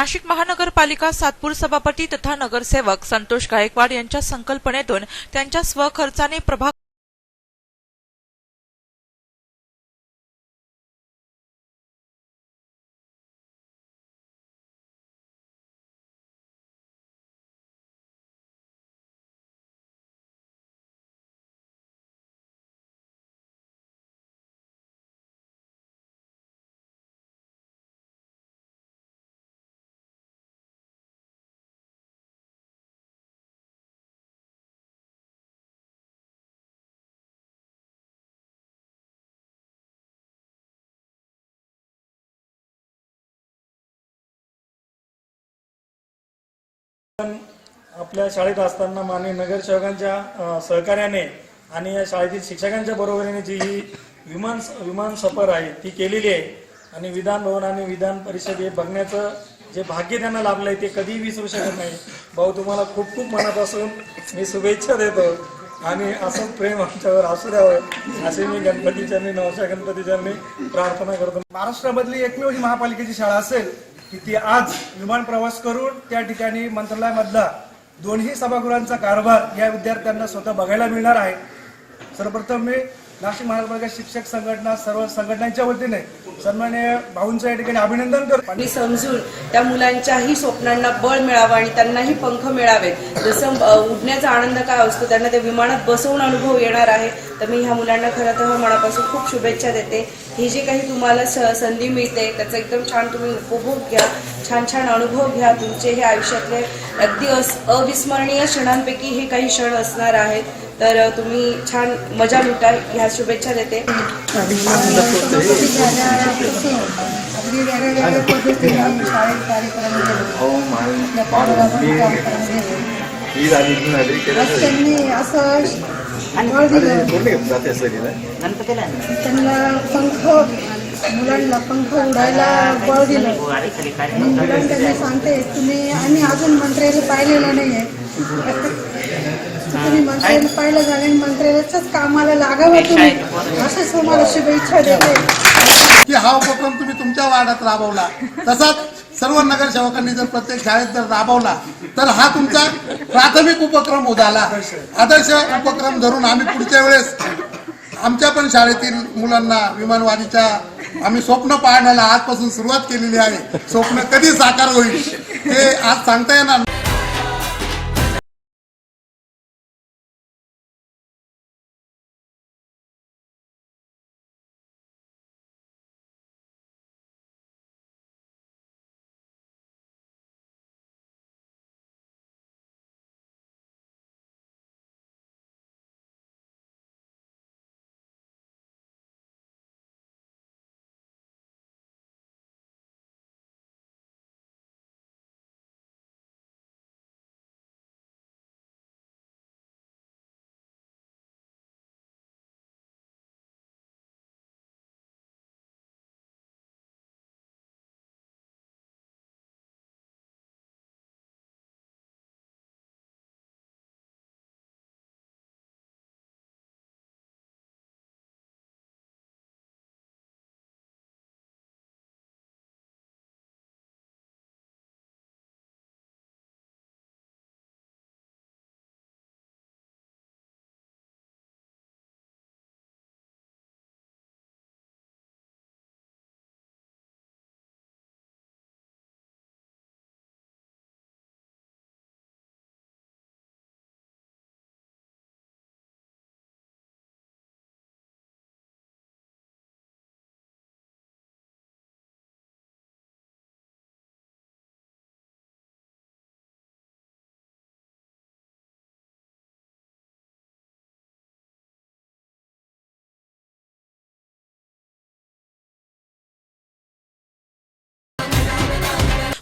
नाशिक महानगरपालिका सातपूर सभापती तथा नगरसेवक संतोष गायकवाड यांच्या संकल्पनेतून त्यांच्या स्वखर्चाने प्रभाग आपल्या शाळेत असताना माननीय नगरसेवकांच्या सहकार्याने आणि या शाळेतील शिक्षकांच्या बरोबरीने जी ही विमान विमान सफर आहे ती केलेली आहे. आणि विधान भवन आणि विधान परिषद हे बघण्याचं जे भाग्य त्यांना लाभलंय ते कधीही विसरू शकत नाही. भाऊ तुम्हाला खूप खूप मनापासून मी शुभेच्छा देतो. आणि असं प्रेम आमच्यावर असू द्यावं असे मी गणपतीच्यांनी नवशा गणपतीच्यांनी प्रार्थना करतो. महाराष्ट्रामधली एकमेव ही महापालिकेची शाळा असेल की ती आज विमान प्रवास करून त्या ठिकाणी मंत्रालयामधला दोन्ही सभागृहांचा कारभार या विद्यार्थ्यांना स्वतः बघायला मिळणार आहे. सर्वप्रथम मी नाशिक महानगरपालिका शिक्षक संघटना सर्व संघटनांच्या वतीने सन्मान्य भाऊंचं या ठिकाणी अभिनंदन करतो. आणि समजून त्या मुलांच्याही स्वप्नांना बळ मिळावं आणि त्यांनाही पंख मिळावेत. जसं उडण्याचा आनंद काय असतो त्यांना ते विमानात बसवून अनुभव येणार आहे तर मी ह्या मुलांना खरं तर मनापासून खूप शुभेच्छा देते. ही जी काही तुम्हाला स संधी मिळते त्याचा एकदम छान तुम्ही उपभोग घ्या छान छान अनुभव घ्या तुमचे हे आयुष्यातले अगदी अस अविस्मरणीय क्षणांपैकी हे काही क्षण असणार आहेत. तर तुम्ही छान मजा लुटाल. ह्या शुभेच्छा देते. अगदी त्यांनी असं त्यांना पंख मुलांना पंख उडायला बळ दिलं आणि मुलांना सांगते तुम्ही आम्ही अजून मंत्र्याला पाहिलेलं नाही आहे तुम्ही मंत्र्याला पाहिलं झालं आणि मंत्र्याच्याच कामाला लागावं तुम्ही. असंच तुम्हाला शुभेच्छा देते. की हा उपक्रम तुम्ही तुमच्या वार्डात राबवला. तसाच सर्व नगरसेवकांनी जर प्रत्येक शाळेत जर राबवला तर हा तुमचा प्राथमिक उपक्रम उदाला आदर्श उपक्रम धरून आम्ही पुढच्या वेळेस आमच्या पण शाळेतील मुलांना विमानवादीच्या आम्ही स्वप्न पाहण्याला आजपासून सुरुवात केलेली आहे. स्वप्न कधी साकार होईल हे आज सांगता येणार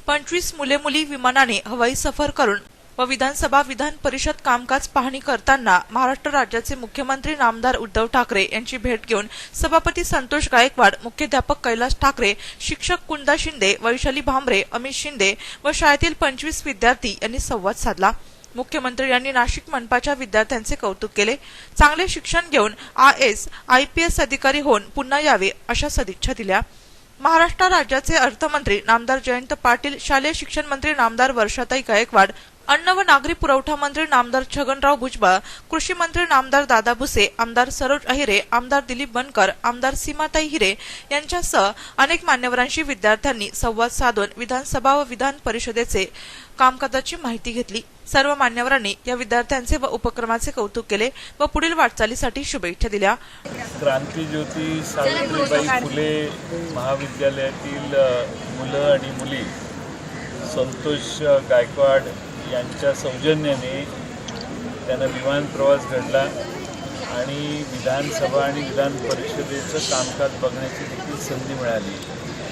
पंचवीस मुले मुली विमानाने हवाई सफर करून व विधानसभा विधान परिषद कामकाज पाहणी करताना महाराष्ट्र राज्याचे मुख्यमंत्री नामदार उद्धव ठाकरे यांची भेट घेऊन सभापती संतोष गायकवाड मुख्याध्यापक कैलास ठाकरे शिक्षक कुंदा शिंदे वैशाली भांबरे अमित शिंदे व शाळेतील पंचवीस विद्यार्थी यांनी संवाद साधला. मुख्यमंत्री यांनी नाशिक मनपाच्या विद्यार्थ्यांचे कौतुक केले. चांगले शिक्षण घेऊन I S I P S अधिकारी होऊन पुन्हा यावे अशा सदिच्छा दिल्या. महाराष्ट्र राज्याचे अर्थमंत्री नामदार जयंत पाटील शालेय शिक्षण मंत्री नामदार वर्षाताई गायकवाड अन्न व नागरी पुरवठा मंत्री नामदार छगनराव भुजबळ कृषी मंत्री नामदार दादा भुसे आमदार सरोज अहिरे आमदार दिलीप बनकर आमदार सीमाताई हिरे यांच्यासह अनेक मान्यवरांशी विद्यार्थ्यांनी संवाद साधून विधानसभा व विधान परिषदेचे कामकाजाची माहिती घेतली. सर्व मान्यवरांनी या विद्यार्थ्यांचे व उपक्रमाचे कौतुक केले व पुढील वाटचालीसाठी शुभेच्छा दिल्या. क्रांतीज्योती सावित्रीबाई फुले महाविद्यालयातील मुलं आणि मुली संतोष गायकवाड यांच्या सौजन्याने त्यांना विमान प्रवास घडला आणि विधानसभा आणि विधान परिषदेचं कामकाज बघण्याची देखील संधी मिळाली.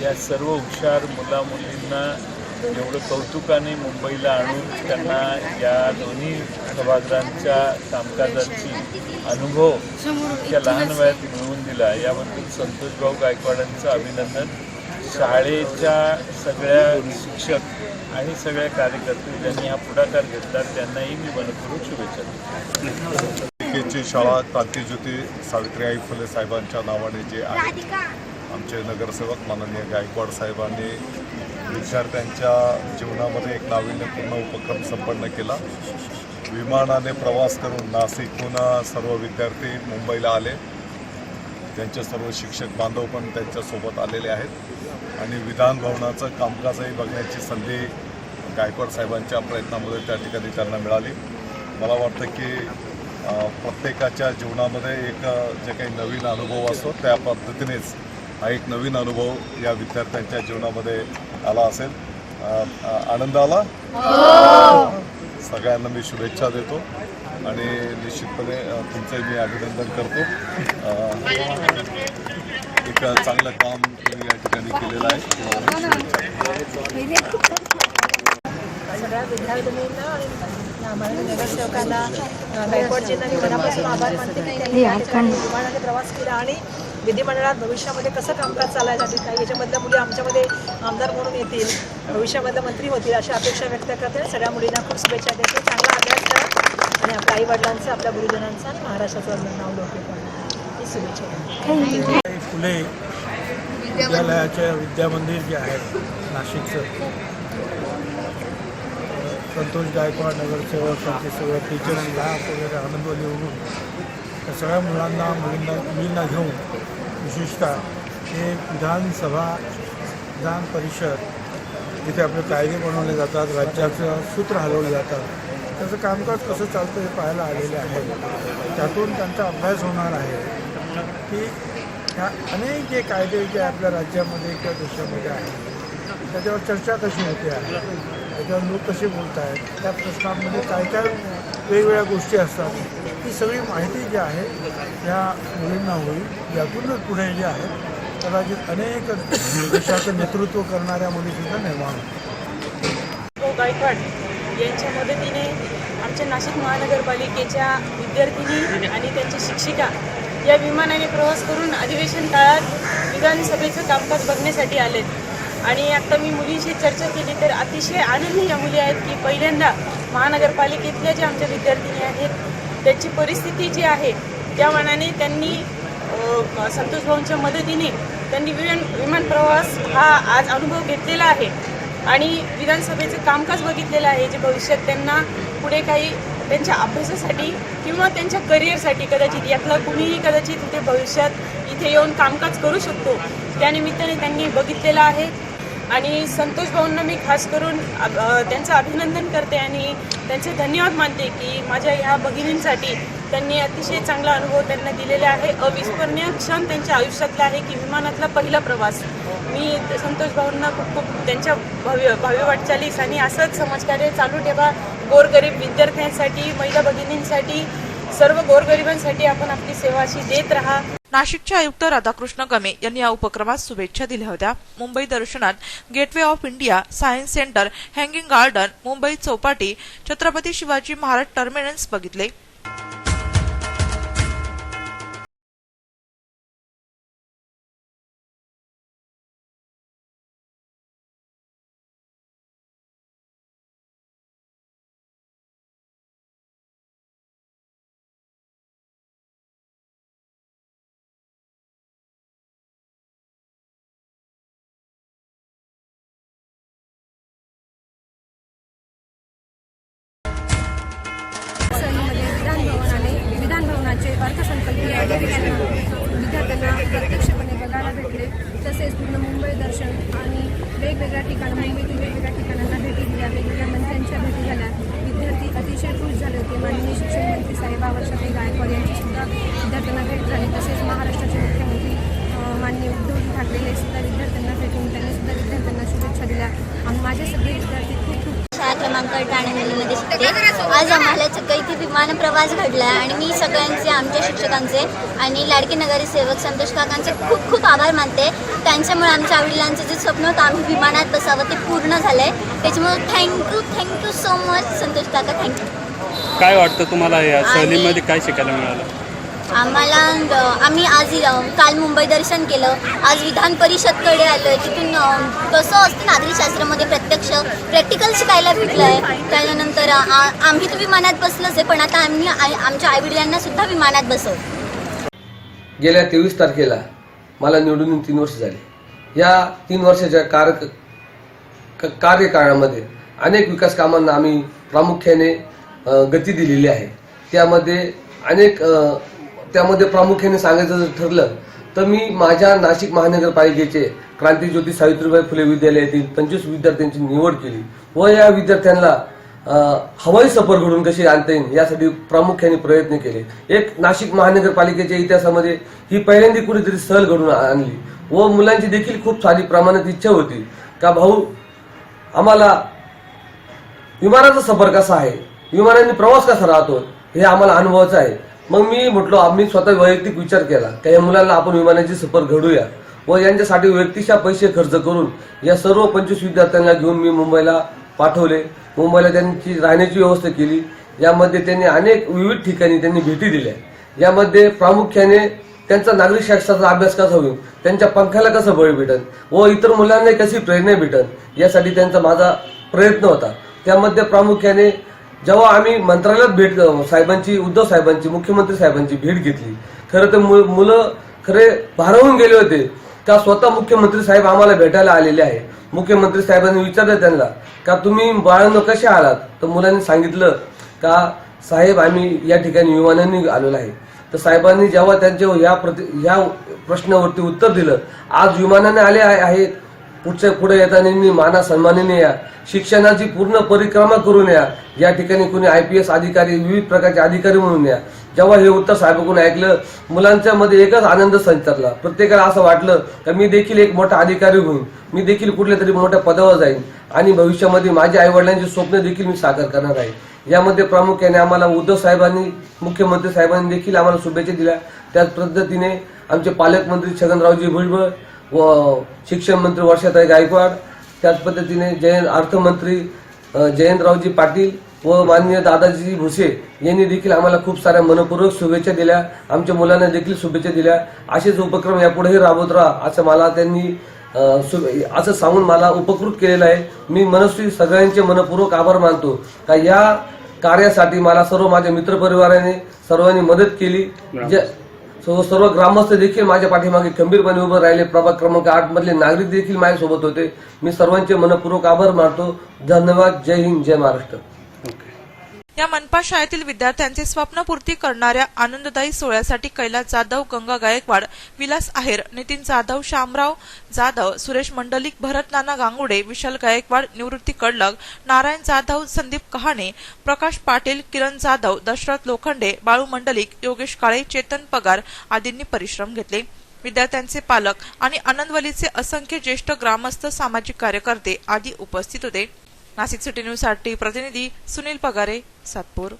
या सर्व हुशार मुला मुलींना एवढं कौतुकाने मुंबईला आणून त्यांना या दोन्ही सभागृहांच्या कामकाजाची अनुभव इतक्या लहान वयात मिळवून दिला. याबद्दल संतोषभाऊ गायकवाडांचं अभिनंदन. शाळेच्या सगळ्या शिक्षक आणि सगळ्या कार्यकर्ते ज्यांनी हा पुढाकार घेतला त्यांनाही मी मनपूर्वक शुभेच्छा देतो. शाळा क्रांतीज्योती सावित्रीबाई फुले साहेबांच्या नावाने जे आहे आमचे नगरसेवक माननीय गायकवाड साहेबांनी विद्यार्थ्यांच्या जीवनामध्ये एक नाविन्यपूर्ण उपक्रम संपन्न केला. विमानाने प्रवास करून नाशिकहून सर्व विद्यार्थी मुंबईला आले. त्यांचे सर्व शिक्षक बांधव पण त्यांच्यासोबत आलेले आहेत. आणि विधान भवनाचं कामकाजही बघण्याची संधी गायकवाड साहेबांच्या प्रयत्नामध्ये त्या ठिकाणी त्यांना मिळाली. मला वाटतं की प्रत्येकाच्या जीवनामध्ये एक जे काही नवीन अनुभव असतो त्या पद्धतीनेच हा एक नवीन अनुभव या विद्यार्थ्यांच्या जीवनामध्ये आला असेल. आनंद आला सगळ्यांना मी शुभेच्छा देतो आणि निश्चितपणे तुमचंही मी अभिनंदन करतो. एक चांगलं काम तुम्ही या ठिकाणी केलेलं आहे. सगळ्या विद्यार्थिनींना आणि आम्हाला नगरसेवकांना अ, गायकवाडजींना मी मनापासून आभार मानते की त्यांनी या ठिकाणी विमानाने प्रवास केला आणि विधिमंडळात भविष्यामध्ये कसं कामकाज चालायसाठी काही याच्यामधल्या मुली आमच्यामध्ये आमदार म्हणून येतील भविष्यामधल्या मंत्री होतील अशी अपेक्षा व्यक्त करते. सगळ्या मुलींना खूप शुभेच्छा देते. चांगला अभ्यास करा. आणि आपल्या आईवडिलांचं आपल्या गुरुजनांचं आणि महाराष्ट्राचं नाव करा. ही शुभेच्छा. फुले विद्यालयाच्या विद्यामंदिर जे आहे नाशिकचं. संतोष गायकवाड नगरसेवक त्यांचे सगळ्या टीचर्सला वगैरे आनंदवली होऊन त्या सगळ्या मुलांना मुलींना मुलींना घेऊन विशेषतः हे विधानसभा विधान परिषद जिथे आपले कायदे बनवले जातात राज्याचं सूत्र हलवले जातात त्याचं कामकाज कसं चालतं हे पाहायला आलेले आहे. त्यातून त्यांचा अभ्यास होणार आहे. की ह्या अनेक जे कायदे जे आपल्या राज्यामध्ये किंवा देशामध्ये आहेत त्याच्यावर चर्चा कशी होते आहे त्याच्यावर लोक कसे बोलत आहेत त्या प्रश्नांमध्ये काय काय वेगवेगळ्या गोष्टी असतात ही सगळी माहिती जी आहे त्या मुलींना होईल. यातूनच पुढे जे आहे कदाचित अनेक देशाचं नेतृत्व करणाऱ्या मुलीसुद्धा निर्माण होतील. हो, गायकवाड यांच्या मदतीने आमच्या नाशिक महानगरपालिकेच्या विद्यार्थिनी आणि त्यांची शिक्षिका या विमानाने प्रवास करून अधिवेशन काळात विधानसभेचं कामकाज बघण्यासाठी आलेत आणि आता मी मुलींशी चर्चा केली तर अतिशय आनंदी या मुली आहेत की पहिल्यांदा महानगरपालिकेतल्या ज्या आमच्या विद्यार्थिनी आहेत त्यांची परिस्थिती जी आहे त्या मानाने त्यांनी संतोष भाऊंच्या मदतीने त्यांनी विमान विमान प्रवास हा आज अनुभव घेतलेला आहे. आणि विधानसभेचं कामकाज बघितलेलं आहे जे भविष्यात त्यांना पुढे काही त्यांच्या अभ्यासासाठी किंवा त्यांच्या करिअरसाठी कदाचित यातलं कुणीही कदाचित इथे भविष्यात इथे येऊन कामकाज करू शकतो त्यानिमित्ताने त्यांनी बघितलेलं आहे. आणि संतोष भाऊंना मी खास करून त्यांचं अभिनंदन करते आणि त्यांचे धन्यवाद मानते की माझ्या ह्या भगिनींसाठी त्यांनी अतिशय चांगला अनुभव त्यांना दिलेला आहे. अविस्मरणीय क्षण त्यांच्या आयुष्यातला आहे की विमानातला पहिला प्रवास. मी संतोष भाऊंना खूप खूप त्यांच्या भव्य भव्य वाटचालीस आणि असंच समाजकार्य चालू ठेवा. गोरगरीब विद्यार्थ्यांसाठी महिला भगिनींसाठी सर्व गोरगरिबांसाठी आपण आपली सेवा अशी देत राहा. नाशिकचे आयुक्त राधाकृष्ण गमे यांनी या उपक्रमास शुभेच्छा दिल्या होत्या. Mumbai दर्शनात gateway of India science centre hanging garden Mumbai Chowpatty Chhatrapati Shivaji Maharaj terminus बघितले. वेगवेगळ्या ठिकाण वेगवेगळ्या ठिकाणांना भेटी दिल्या. वेगवेगळ्या मंत्र्यांच्या भेटी झाल्या. विद्यार्थी अतिशय खुश झाले होते. माननीय शिक्षण मंत्री साहेबा वर्षाताई गायकवाड यांची सुद्धा विद्यार्थ्यांना भेट झाली. तसेच महाराष्ट्राचे मुख्यमंत्री माननीय उद्धव ठाकरे हे सुद्धा विद्यार्थ्यांना भेटून त्यांनी सुद्धा विद्यार्थ्यांना शुभेच्छा दिल्या. आणि माझे सगळे विद्यार्थी खूप खूप शाळा क्रमांक ठाणे आज विमान प्रवास घडला आहे आणि मी सगळ्यांचे आमच्या शिक्षकांचे आणि लाडकी नगरी सेवक संतोष काकांचे खूप खूप आभार मानते. त्यांच्यामुळे आमच्या वडिलांचं जे स्वप्न होतं आम्ही विमानात बसावं ते पूर्ण झालं आहे त्याच्यामुळे thank you thank you so much Santosh काका थँक्यू काय वाटतं तुम्हाला या सहलीमध्ये काय शिकायला मिळालं? आम्हाला आम्ही आज काल मुंबई दर्शन केलं. आज विधान परिषदकडे आलो आहे तिथून कसं असतं नागरिकशास्त्रामध्ये प्रत्यक्ष प्रॅक्टिकल शिकायला भेटलं आहे त्यानंतर आम्ही तर विमानात बसलोच आहे पण आता आम्ही आमच्या आईवडिलांना सुद्धा विमानात बसवू गेल्या तेवीस तारखेला मला निवडून तीन वर्ष झाली. या तीन वर्षाच्या कार कार्यकाळामध्ये अनेक विकास कामांना आम्ही प्रामुख्याने गती दिलेली आहे. त्यामध्ये अनेक त्यामध्ये प्रामुख्याने सांगायचं जर ठरलं तर मी माझ्या नाशिक महानगरपालिकेचे क्रांतीज्योती सावित्रीबाई फुले विद्यालयातील पंचवीस विद्यार्थ्यांची निवड केली व या विद्यार्थ्यांना हवाई सफर घडून कशी आणता येईल यासाठी प्रामुख्याने प्रयत्न केले. एक नाशिक महानगरपालिकेच्या इतिहासामध्ये ही पहिल्यांदा कुठेतरी सहल घडून आणली व मुलांची देखील खूप सारी प्रमाणात इच्छा होती. का भाऊ आम्हाला विमानाचा सफर कसा आहे? विमानाने प्रवास कसा राहतो? हे आम्हाला अनुभवाचं आहे. मग मी म्हटलो आम्ही स्वतः वैयक्तिक विचार केला. त्या या मुलांना आपण विमानाची सफर घडूया व यांच्यासाठी व्यक्तिशा पैसे खर्च करून या सर्व पंचवीस विद्यार्थ्यांना घेऊन मी मुंबईला पाठवले. मुंबईला त्यांची राहण्याची व्यवस्था केली. यामध्ये त्यांनी अनेक विविध ठिकाणी त्यांनी भेटी दिल्या. यामध्ये प्रामुख्याने त्यांचा नागरिक शास्त्राचा अभ्यास कसा होईल त्यांच्या पंखाला कसं बळ भेटन व इतर मुलांना कशी प्रेरणा भेटन यासाठी त्यांचा माझा प्रयत्न होता. त्यामध्ये प्रामुख्याने जेव्हा आम्ही मंत्रालयात भेट साहेबांची उद्धव साहेबांची मुख्यमंत्री साहेबांची भेट घेतली खरं तर मु- मुलं खरे भारावून गेले होते. का स्वतः मुख्यमंत्री साहेब आम्हाला भेटायला आलेले आहे? मुख्यमंत्री साहेबांनी विचारलं त्यांना का तुम्ही बाळांनो कसे आलात? तर मुलांनी सांगितलं का साहेब आम्ही या ठिकाणी विमानाने आलेलो आहे. तर साहेबांनी जेव्हा त्यांच्या या प्रति ह्या प्रश्नावरती उत्तर दिलं आज विमानाने आले आहे- आहेत. पुढच्या पुढे येताना माना सन्मानाने या शिक्षणाची पूर्ण परिक्रमा करून या. या ठिकाणी कुणी आय पी एस अधिकारी विविध प्रकारचे अधिकारी म्हणून या. जेव्हा हे उत्तर साहेबांकडून ऐकलं मुलांच्या मध्ये एकच आनंद संचारला. प्रत्येकाला असं वाटलं तर मी देखील एक मोठा अधिकारी होईन मी देखील कुठल्या तरी मोठ्या पदावर जाईन. आणि भविष्यामध्ये माझ्या आई वडिलांची स्वप्न देखील मी साकार करणार आहे. यामध्ये प्रामुख्याने आम्हाला उद्धव साहेबांनी मुख्यमंत्री साहेबांनी देखील आम्हाला शुभेच्छा दिल्या. त्याच पद्धतीने आमचे पालकमंत्री छगनरावजी भुजबळ व शिक्षण मंत्री वर्षाताई गायकवाड त्याच पद्धतीने जयंत अर्थमंत्री जयंतरावजी पाटील व माननीय दादाजी भुसे यांनी देखील आम्हाला खूप साऱ्या मनपूर्वक शुभेच्छा दिल्या. आमच्या मुलांना देखील शुभेच्छा दिल्या. असेच उपक्रम यापुढेही राबवत राहा असं मला त्यांनी असं सांगून मला उपकृत केलेलं आहे. मी मनस्वी सगळ्यांचे मनपूर्वक आभार मानतो. का या कार्यासाठी मला सर्व माझ्या मित्रपरिवाराने सर्वांनी मदत केली. सर्व सर्व ग्रामस्थ देखील माझ्या पाठीमागे खंबीरपणे उभे राहिले. प्रभाग क्रमांक आठ मधले नागरिक देखील माझ्यासोबत होते. मी सर्वांचे मनपूर्वक आभार मानतो. धन्यवाद. जय हिंद. जय महाराष्ट्र. या मनपा शाळेतील विद्यार्थ्यांचे स्वप्नपूर्ती करणाऱ्या आनंददायी सोहळ्यासाठी कैलास जाधव गंगा गायकवाड विलास आहेर नितीन जाधव शामराव जाधव सुरेश मंडलिक भरत नाना गांगुडे विशाल गायकवाड निवृत्ती कडलग नारायण जाधव संदीप कहाणे प्रकाश पाटील किरण जाधव दशरथ लोखंडे बाळू मंडलिक योगेश काळे चेतन पगार आदींनी परिश्रम घेतले. विद्यार्थ्यांचे पालक आणि आनंदवलीचे असंख्य ज्येष्ठ ग्रामस्थ सामाजिक कार्यकर्ते आदी उपस्थित होते. नाशिक सिटी न्यूजसाठी प्रतिनिधी सुनील पगारे सातपूर.